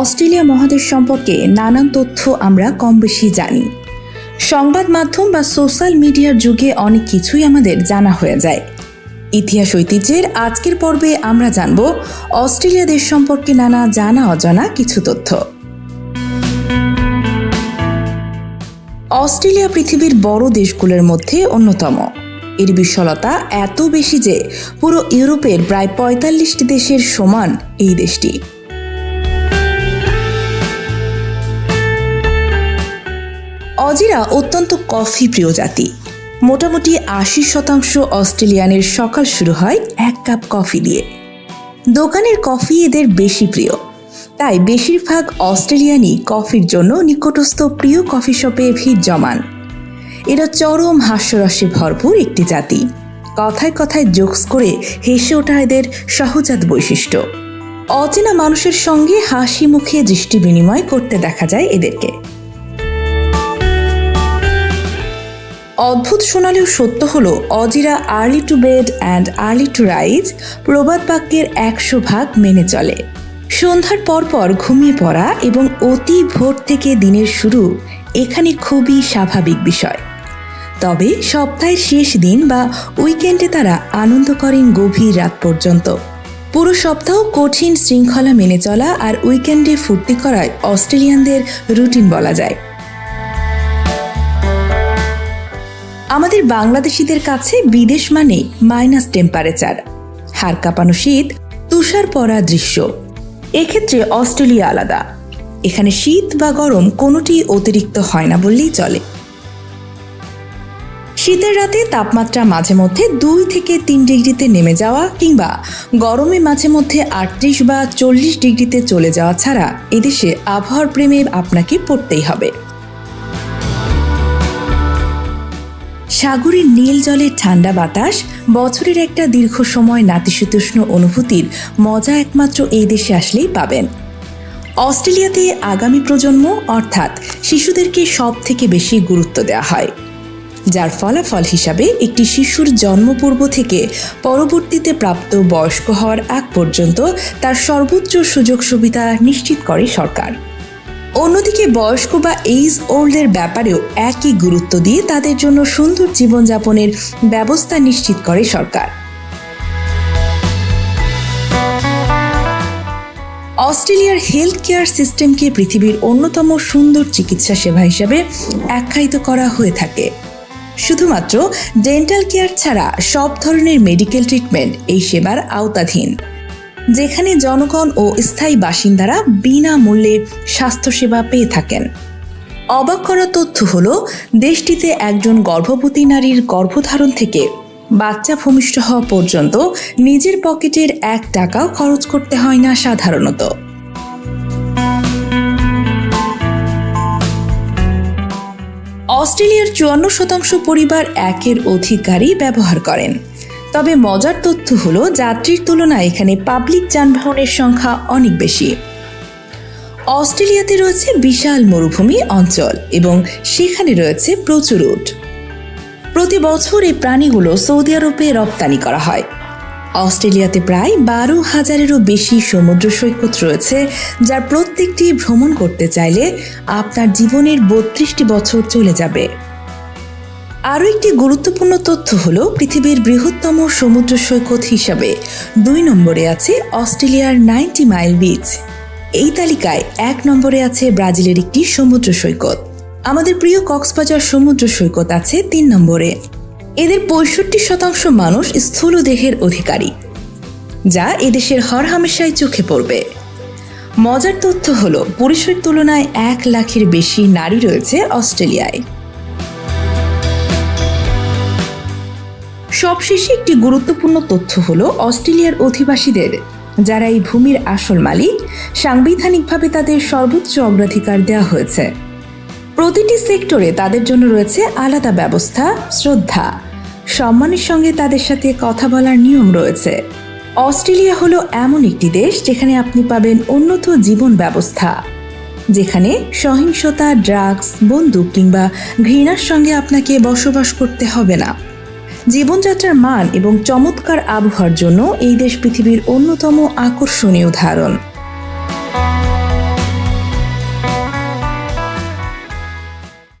Australia মহাদেশ সম্পর্কে নানান তথ্য আমরা কম বেশি জানি। সংবাদ মাধ্যম বা সোশ্যাল মিডিয়ার যুগে অনেক কিছুই আমাদের জানা হয়ে যায়। ইতিহাস ঐতিহ্যের আজকের পর্বে আমরা জানব অস্ট্রেলিয়া দেশ সম্পর্কে নানা জানা অজানা কিছু তথ্য। অস্ট্রেলিয়া পৃথিবীর বড় দেশগুলোর মধ্যে অন্যতম। এর বিশালতা এত বেশি যে পুরো ইউরোপের প্রায় পঁয়তাল্লিশটি দেশের সমান এই দেশটি। অজিরা অত্যন্ত কফি প্রিয় জাতি। মোটামুটি আশি শতাংশ অস্ট্রেলিয়ানের সকাল শুরু হয় এক কাপ কফি দিয়ে। দোকানের কফি এদের বেশি প্রিয়। তাই বেশিরভাগ অস্ট্রেলিয়ানই কফির জন্য নিকটস্থ প্রিয় কফি শপে ভিড় জমান। এরা চরম হাস্যরসে ভরপুর একটি জাতি। কথায় কথায় জোকস করে হেসে ওঠা এদের সহজাত বৈশিষ্ট্য। অচেনা মানুষের সঙ্গে হাসি মুখে দৃষ্টি বিনিময় করতে দেখা যায় এদেরকে। অদ্ভুত শোনালেও সত্য হলো অজিরা early to bed and early to rise প্রবাদ বাক্যের একশো ভাগ মেনে চলে। সন্ধ্যার পরপর ঘুমিয়ে পড়া এবং অতি ভোর থেকে দিনের শুরু এখানে খুবই স্বাভাবিক বিষয়। তবে সপ্তাহের শেষ দিন বা উইকেন্ডে তারা আনন্দ করেন গভীর রাত পর্যন্ত। পুরো সপ্তাহ কঠিন শৃঙ্খলা মেনে চলা আর উইকেন্ডে ফুর্তি করায় অস্ট্রেলিয়ানদের রুটিন বলা যায়। আমাদের বাংলাদেশিদের কাছে বিদেশ মানে মাইনাস টেম্পারেচার। হাড় কাঁপানো শীত, তুষার পড়া দৃশ্য। এক্ষেত্রে অস্ট্রেলিয়া আলাদা। এখানে শীত বা গরম কোনোটি অতিরিক্ত হয় না বললেই চলে। শীতের রাতে তাপমাত্রা মাঝে মধ্যে দুই থেকে তিন ডিগ্রিতে নেমে যাওয়া কিংবা গরমে মাঝে মধ্যে আটত্রিশ বা চল্লিশ ডিগ্রিতে চলে যাওয়া ছাড়া এদেশে আবহাওয়ার প্রেমে আপনাকে পড়তেই হবে। সাগরের নীল জলের ঠান্ডা বাতাস, বছরের একটা দীর্ঘ সময় নাতিশীতোষ্ণ অনুভূতির মজা একমাত্র এই দেশে আসলেই পাবেন। অস্ট্রেলিয়াতে আগামী প্রজন্ম, অর্থাৎ শিশুদেরকে সব থেকে বেশি গুরুত্ব দেওয়া হয়। যার ফলাফল হিসাবে একটি শিশুর জন্মপূর্ব থেকে পরবর্তীতে প্রাপ্ত বয়স্ক হওয়ার আগ পর্যন্ত তার সর্বোচ্চ সুযোগ সুবিধা নিশ্চিত করে সরকার। অন্যদিকে বয়স্ক বা এইজ ওল্ডের ব্যাপারেও একই গুরুত্ব দিয়ে তাদের জন্য সুন্দর জীবনযাপনের ব্যবস্থা নিশ্চিত করে সরকার। অস্ট্রেলিয়ার হেলথ কেয়ার সিস্টেমকে পৃথিবীর অন্যতম সুন্দর চিকিৎসা সেবা হিসেবে আখ্যায়িত করা হয়ে থাকে। শুধুমাত্র ডেন্টাল কেয়ার ছাড়া সব ধরনের মেডিকেল ট্রিটমেন্ট এই সেবার আওতাধীন। যেখানে জনগণ ও স্থায়ী বাসিন্দারা বিনামূল্যে স্বাস্থ্যসেবা পেয়ে থাকেন। অবাক করা তথ্য হল, দেশটিতে একজন গর্ভবতী নারীর গর্ভধারণ থেকে বাচ্চা ভূমিষ্ঠ হওয়া পর্যন্ত নিজের পকেটের এক টাকাও খরচ করতে হয় না সাধারণত। অস্ট্রেলিয়ার চুয়ান্ন শতাংশ পরিবার একের অধিক গাড়ি ব্যবহার করেন। তবে মজার তথ্য হলো, যাত্রীর তুলনায় এখানে পাবলিক যানবাহনের সংখ্যা অনেক বেশি। অস্ট্রেলিয়াতে রয়েছে বিশাল মরুভূমি অঞ্চল এবং সেখানে রয়েছে প্রচুর উট। প্রতি বছর এই প্রাণীগুলো সৌদি আরবে রপ্তানি করা হয়। অস্ট্রেলিয়াতে প্রায় বারো হাজারেরও বেশি সমুদ্র সৈকত রয়েছে, যার প্রত্যেকটি ভ্রমণ করতে চাইলে আপনার জীবনের বত্রিশটি বছর চলে যাবে। আরও একটি গুরুত্বপূর্ণ তথ্য হল পৃথিবীর বৃহত্তম সমুদ্র সৈকত হিসাবে দুই নম্বরে আছে অস্ট্রেলিয়ার নাইনটি মাইল বিচ এই তালিকায় এক নম্বরে আছে ব্রাজিলের একটি সমুদ্র সৈকত। আমাদের প্রিয় কক্সবাজার সমুদ্র সৈকত আছে তিন নম্বরে। এদের পঁয়ষট্টি শতাংশ মানুষ স্থূল দেহের অধিকারী, যা এদেশের হরহামেশাই চোখে পড়বে। মজার তথ্য হল, পুরুষের তুলনায় এক লাখের বেশি নারী রয়েছে অস্ট্রেলিয়ায়। সবশেষে একটি গুরুত্বপূর্ণ তথ্য হলো অস্ট্রেলিয়ার অধিবাসীদের, যারা এই ভূমির আসল মালিক, সাংবিধানিকভাবে তাদের সর্বোচ্চ অগ্রাধিকার দেওয়া হয়েছে। প্রতিটি সেক্টরে তাদের জন্য রয়েছে আলাদা ব্যবস্থা, শ্রদ্ধা। সম্মানের সঙ্গে তাদের সাথে কথা বলার নিয়ম রয়েছে। অস্ট্রেলিয়া হলো এমন একটি দেশ যেখানে আপনি পাবেন উন্নত জীবন ব্যবস্থা, যেখানে সহিংসতা, ড্রাগস, বন্দুক কিংবা ঘৃণার সঙ্গে আপনাকে বসবাস করতে হবে না। জীবনযাত্রার মান এবং চমৎকার আবহাওয়ার জন্য এই দেশ পৃথিবীর অন্যতম আকর্ষণীয় উদাহরণ।